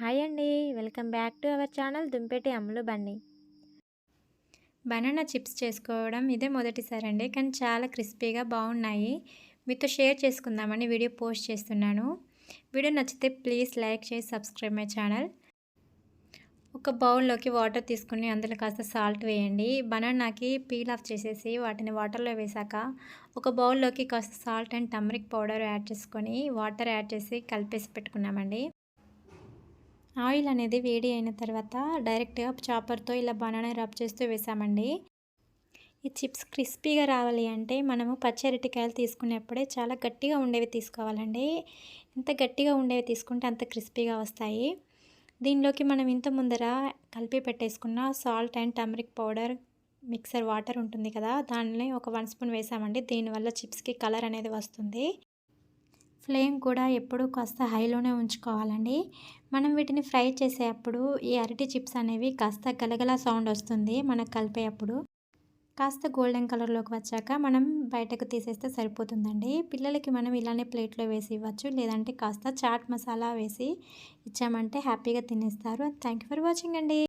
Hi అండి. Welcome back to our channel Dumpeti Ammulu బండి banana chips చేసుకోవడం ఇదే మొదటిసారి అండి. కానీ చాలా క్రిస్పీగా బాగున్నాయి. మీతో షేర్ చేసుకుందామని వీడియో పోస్ట్ చేస్తున్నాను. వీడియో నచ్చితే ప్లీజ్ లైక్ చేసి సబ్స్క్రైబ్ మై ఛానల్. ఒక బౌల్లోకి వాటర్ తీసుకుని అందులో కాస్త సాల్ట్ వేయండి. బనానాకి పీల్ ఆఫ్ చేసేసి వాటిని వాటర్లో వేసాక ఒక బౌల్లోకి కాస్త salt and turmeric powder add చేసుకొని వాటర్ యాడ్ చేసి కలిపేసి పెట్టుకున్నామండి. ఆయిల్ అనేది వేడి అయిన తర్వాత డైరెక్ట్గా చాపర్తో ఇలా బనానా రబ్ చేస్తూ వేసామండి. ఈ చిప్స్ క్రిస్పీగా రావాలి అంటే మనము పచ్చి అరటికాయలు తీసుకునేప్పుడే చాలా గట్టిగా ఉండేవి తీసుకోవాలండి. ఎంత గట్టిగా ఉండేవి తీసుకుంటే అంత క్రిస్పీగా వస్తాయి. దీనిలోకి మనం ఇంత ముందర కలిపి పెట్టేసుకున్న salt and turmeric powder mixture water ఉంటుంది కదా దానిని ఒక వన్ స్పూన్ వేసామండి. దీనివల్ల చిప్స్కి కలర్ అనేది వస్తుంది. ఫ్లేమ్ కూడా ఎప్పుడూ కాస్త హైలోనే ఉంచుకోవాలండి. మనం వీటిని ఫ్రై చేసేటప్పుడు ఈ అరటి చిప్స్ అనేవి కాస్త గలగల సౌండ్ వస్తుంది మనకు కలిపేటప్పుడు కాస్త గోల్డెన్ కలర్లోకి వచ్చాక మనం బయటకు తీసేస్తే సరిపోతుందండి. పిల్లలకి మనం ఇలానే ప్లేట్లో వేసి ఇవ్వచ్చు లేదంటే కాస్త చాట్ మసాలా వేసి ఇచ్చామంటే హ్యాపీగా తినేస్తారు. థ్యాంక్ ఫర్ వాచింగ్ అండి.